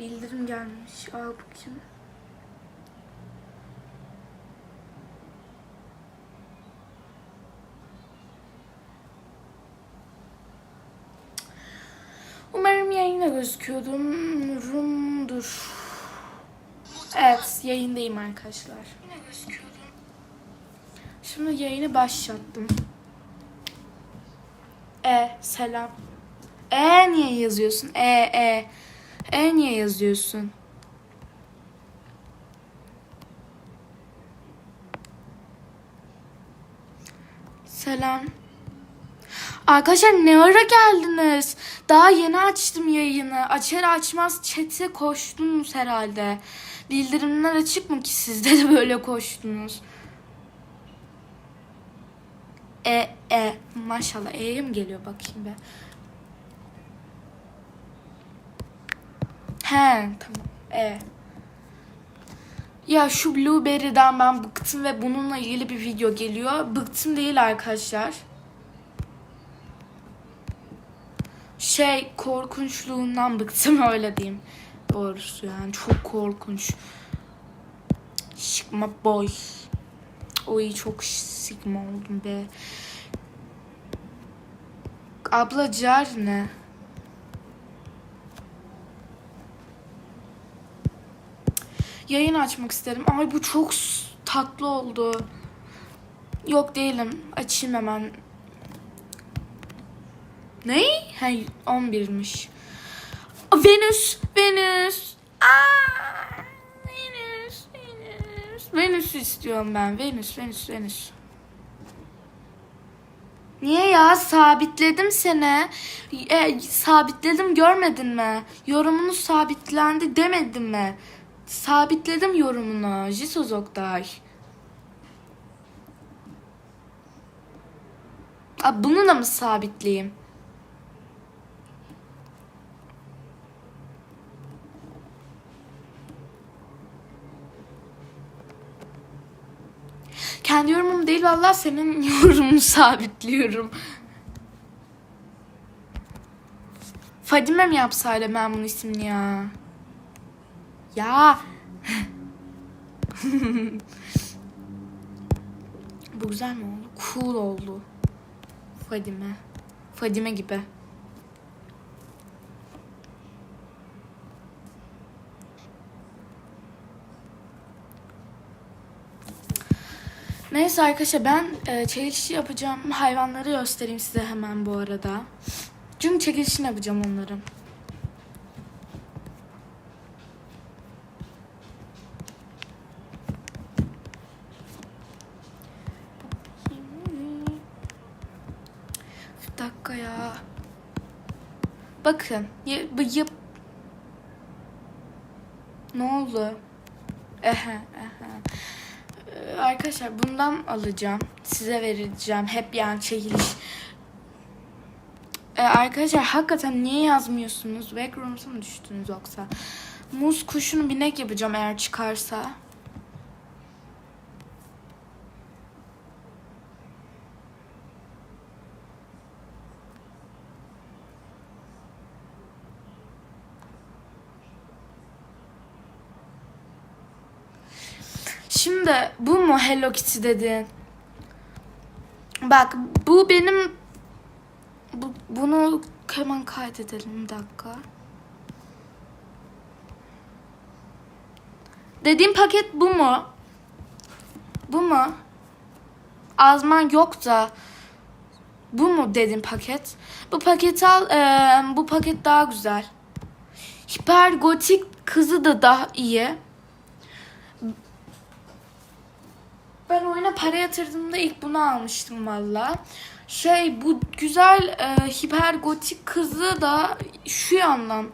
Bildirim gelmiş. Al bakayım. Umarım yayında gözüküyordumdur. Evet, yayındayım arkadaşlar. Şimdi yayını başlattım. E, selam. E niye yazıyorsun? E, e. E niye yazıyorsun? Selam. Arkadaşlar ne ara geldiniz? Daha yeni açtım yayını. Açar açmaz çete koştunuz herhalde. Bildirimler açık mı ki sizde de böyle koştunuz? E e maşallah E'ye mi geliyor bakayım be. He tamam E. Ya şu Blueberry'den ben bıktım ve bununla ilgili bir video geliyor. Bıktım değil arkadaşlar. Şey korkunçluğundan bıktım öyle diyeyim. Doğrusu yani çok korkunç. Sigma boy. Oy çok sigma oldum be. Abla car ne? Yayın açmak isterim. Ay bu çok tatlı oldu. Yok değilim. Açayım hemen. Ne? Hey 11'miş. Aa, Venüs, Venüs. Venüs, Venüs. Venüs istiyorum ben. Venüs, Venüs, Venüs. Niye ya? Sabitledim seni. E, sabitledim görmedin mi? Yorumunu sabitlendi demedim mi? Sabitledim yorumunu. Jesus Oktay. Aa, bunu da mı sabitleyeyim? Kendi yorumum değil vallahi senin yorumunu sabitliyorum. Fadime mi yapsaydı ben bunun ismini ya? Ya. Bu güzel mi oldu? Cool oldu. Fadime. Fadime gibi. Neyse arkadaşlar ben e, çekilişi yapacağım. Hayvanları göstereyim size hemen bu arada. Çünkü çekilişini yapacağım onların. Bir dakika ya. Bakın. Ya. Ne oldu? Ehe, ehe. Ee, Arkadaşlar bundan alacağım. Size vereceğim. Hep yani çekiliş. Ee, arkadaşlar hakikaten niye yazmıyorsunuz? Backrooms'a mı düştünüz yoksa? Muz kuşunu binek yapacağım eğer çıkarsa. Şimdi bu mu Hello Kitty dedin? Bak bu benim bu, bunu hemen kaydedelim bir dakika. Dediğim paket bu mu? Bu mu? Azman yok da bu mu dedim paket? Bu paketi al. eee, bu paket daha güzel. Hiper gotik kızı da daha iyi. Ben oyuna para yatırdığımda ilk bunu almıştım valla. Şey bu güzel e, hiper gotik kızı da şu yandan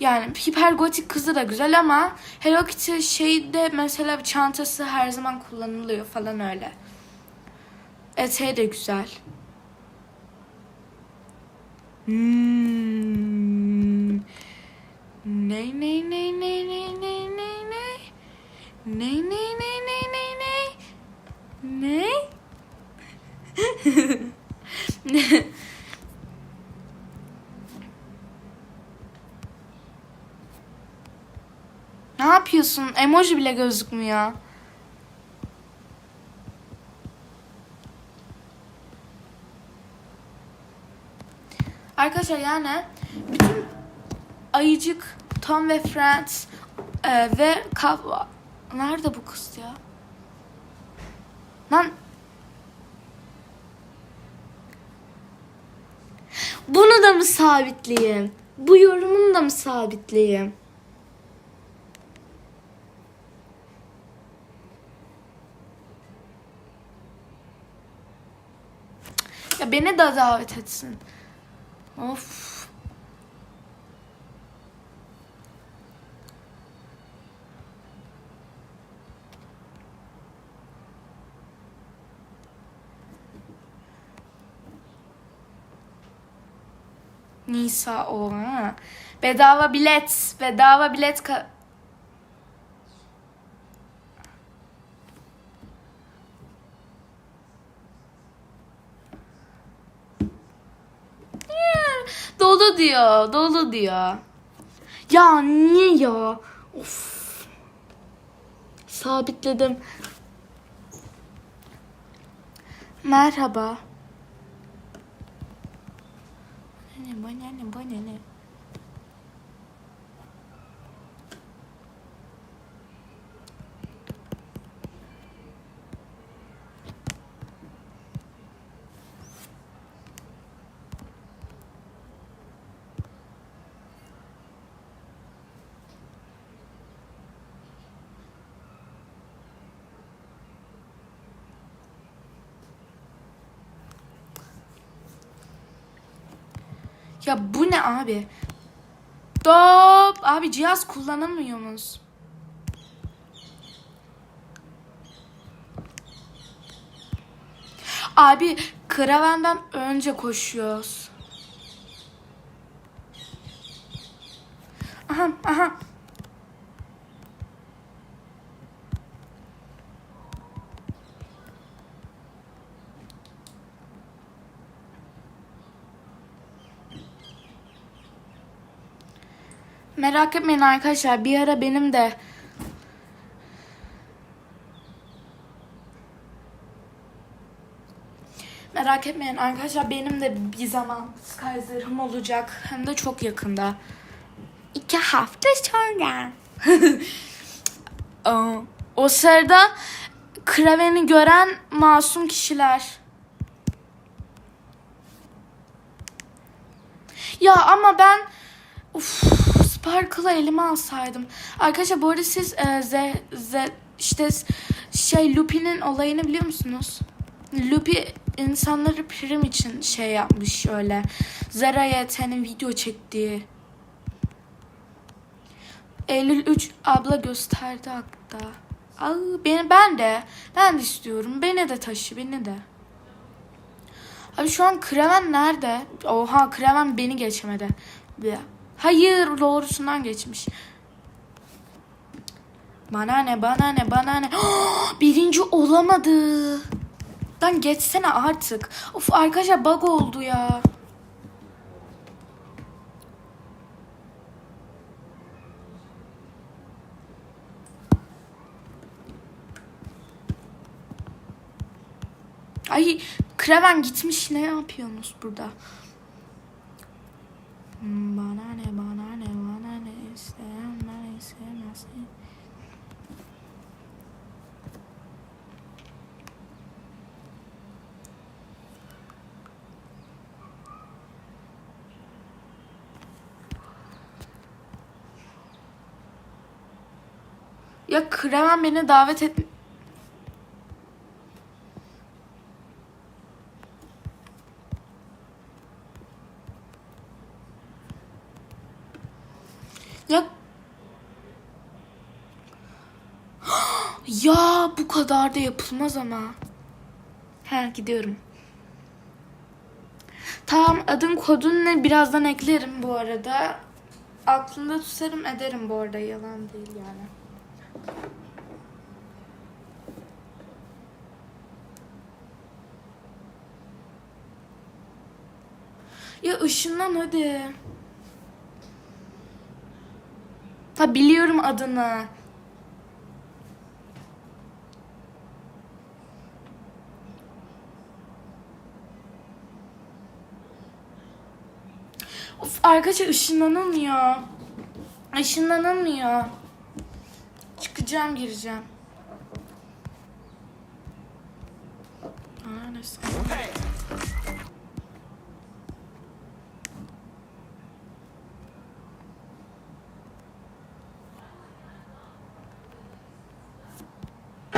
yani hiper gotik kızı da güzel ama Hello Kitty şeyde mesela çantası her zaman kullanılıyor falan öyle. Eteği de güzel. Hmm. Ne ne ne ne ne ne ne ne ne ne ne? ne? Yapıyorsun? Emoji bile gözükmüyor. Arkadaşlar yani bütün Ayıcık, Tom ve Friends e, ve Kav... Nerede bu kız ya? Lan Bunu da mı sabitleyeyim? Bu yorumunu da mı sabitleyeyim? Ya beni de davet etsin. Of. Nisa o ha. Bedava bilet. Bedava bilet. Ka- dolu diyor. Dolu diyor. Ya niye ya? Of. Sabitledim. Merhaba. เห็นบ่เนี่ยเห็นบ่เนี่ยเนี่ย Ya bu ne abi? Stop. Abi cihaz kullanamıyoruz. Abi karavandan önce koşuyoruz. Aha aha. Merak etmeyin arkadaşlar. Bir ara benim de Merak etmeyin arkadaşlar benim de bir zaman Sky zırhım olacak. Hem de çok yakında. İki hafta sonra. o sırada Kraven'i gören masum kişiler. Ya ama ben Uf, Sparkle'ı elime alsaydım. Arkadaşlar bu arada siz e, Z, Z, işte şey Lupi'nin olayını biliyor musunuz? Lupi insanları prim için şey yapmış şöyle. Zara YT'nin video çektiği. Eylül 3 abla gösterdi hatta. Aa, beni, ben de. Ben de istiyorum. Beni de taşı. Beni de. Abi şu an Kreven nerede? Oha Kreven beni geçemedi. Bir- Hayır doğrusundan geçmiş. Bana ne bana ne bana ne. Birinci olamadı. Lan geçsene artık. Of arkadaşlar bug oldu ya. Ay Kraven gitmiş ne yapıyorsunuz burada? Hmm, Bana ne bana ne bana ne isteyen bana istemezsin. Ya Kraven beni davet et... Ya Ya bu kadar da yapılmaz ama. He gidiyorum. Tamam adın kodun ne birazdan eklerim bu arada. Aklımda tutarım ederim bu arada yalan değil yani. Ya ışınlan hadi. Ha biliyorum adını. Of arkadaşlar ışınlanamıyor. Işınlanamıyor. Gireceğim. Neyse.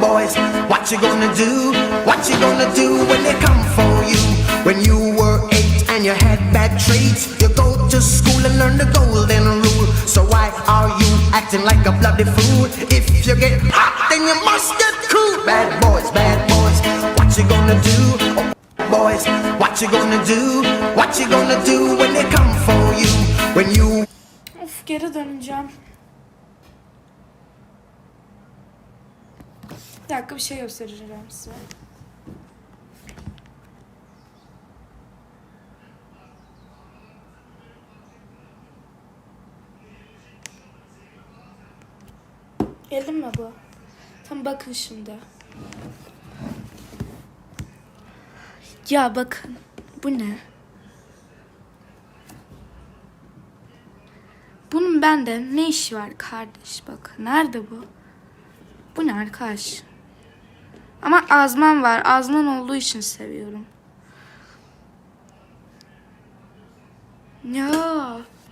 Boys, what you gonna do? What you gonna do when they come for you? When you were eight and you had bad traits, you go to school and learn the golden rule. So why are you acting like a bloody fool? If you get hot, then you must get cool. Bad boys, bad boys, what you gonna do? Oh, boys, what you gonna do? What you gonna do when they come for you? When you Of geri döneceğim. Bir dakika bir şey göstereceğim size. Geldim mi bu? Tam bakın şimdi. Ya bakın. Bu ne? Bunun bende ne işi var kardeş bak. Nerede bu? Bu ne arkadaş? Ama Azman var. Azman olduğu için seviyorum. Ya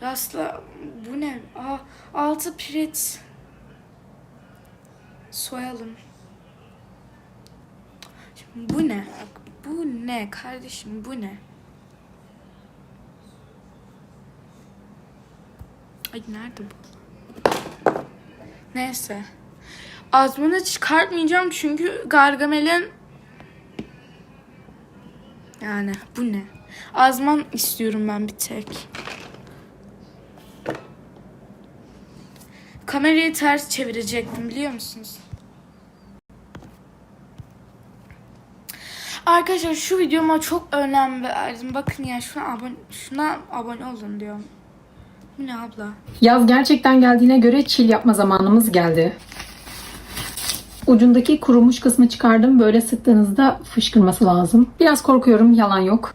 Asla bu ne? Aa, altı piret. Soyalım. Şimdi bu ne? Bu ne kardeşim bu ne? Ay nerede bu? Neyse. Azmanı çıkartmayacağım çünkü Gargamel'in yani bu ne? Azman istiyorum ben bir tek. Kamerayı ters çevirecektim biliyor musunuz? Arkadaşlar şu videoma çok önem verdim. Bakın ya şuna abone, şuna abone olun diyorum. Bu ne abla? Yaz gerçekten geldiğine göre çil yapma zamanımız geldi. Ucundaki kurumuş kısmı çıkardım. Böyle sıktığınızda fışkırması lazım. Biraz korkuyorum, yalan yok.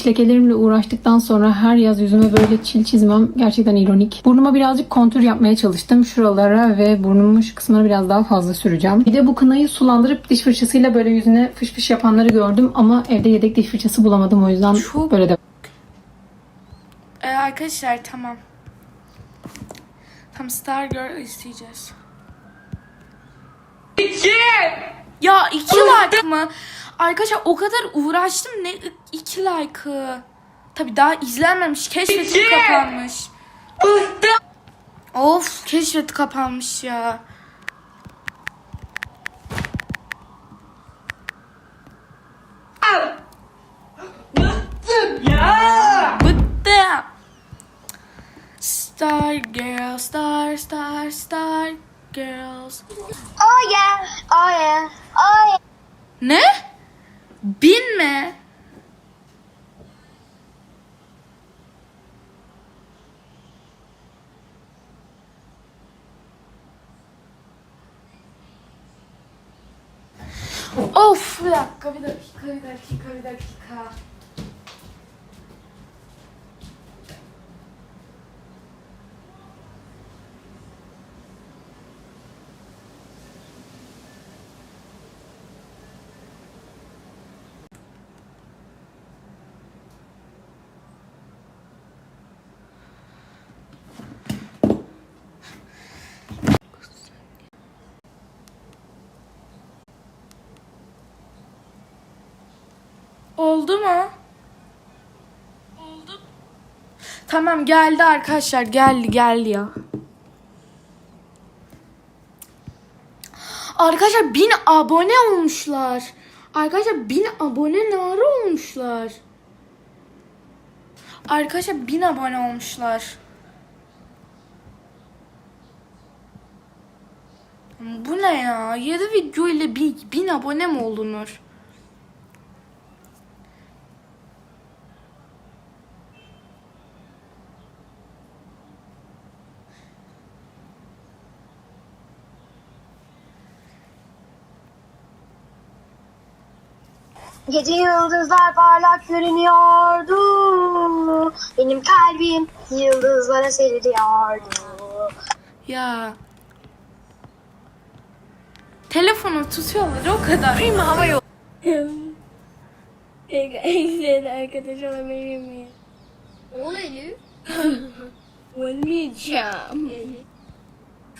Kış lekelerimle uğraştıktan sonra her yaz yüzüme böyle çil çizmem gerçekten ironik. Burnuma birazcık kontür yapmaya çalıştım. Şuralara ve burnumun şu kısmına biraz daha fazla süreceğim. Bir de bu kınayı sulandırıp diş fırçasıyla böyle yüzüne fış fış yapanları gördüm ama evde yedek diş fırçası bulamadım o yüzden Çok- böyle de Ee, arkadaşlar tamam. Tam Star Girl isteyeceğiz. İki! Ya iki like mı? Arkadaşlar o kadar uğraştım ne iki like'ı. Tabi daha izlenmemiş. Keşfeti kapanmış. Of keşfeti kapanmış ya. Star girl, star, star, star girls. Oh yeah, oh yeah, oh yeah. Ne? Bin mi? Of bir dakika bir dakika bir dakika bir dakika. Oldu mu? Oldu. Tamam geldi arkadaşlar geldi geldi ya. Arkadaşlar bin abone olmuşlar. Arkadaşlar bin abone nara olmuşlar. Arkadaşlar bin abone olmuşlar. Bu ne ya? 7 video ile bin, bin abone mi olunur? Gece yıldızlar parlak görünüyordu. Benim kalbim yıldızlara seyrediyordu. Ya. Telefonu tutuyorlar o kadar. Prima hava yolu. Sen arkadaş olabilir miyim? Olur. Olmayacağım.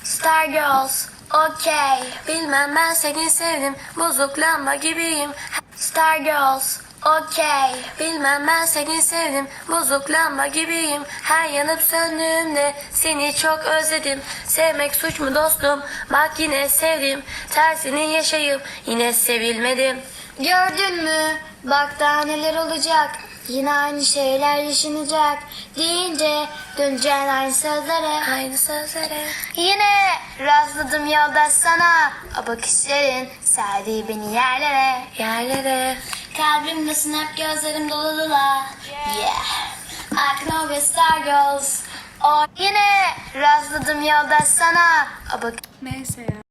Star Girls, okay. Bilmem ben seni sevdim, bozuk lamba gibiyim. Star Girls, okay. Bilmem ben seni sevdim, bozuk lamba gibiyim. Her yanıp söndüğümde seni çok özledim. Sevmek suç mu dostum? Bak yine sevdim. Tersini yaşayıp yine sevilmedim. Gördün mü? Bak daha neler olacak. Yine aynı şeyler yaşanacak. Deyince döneceksin aynı sözlere. Aynı sözlere. Yine rastladım yolda sana. O bakışların serdi beni yerlere. Yerlere. Kalbimdesin hep gözlerim dolulular. Yeah. I can always star girls. O yine rastladım yolda sana. O bak Neyse ya.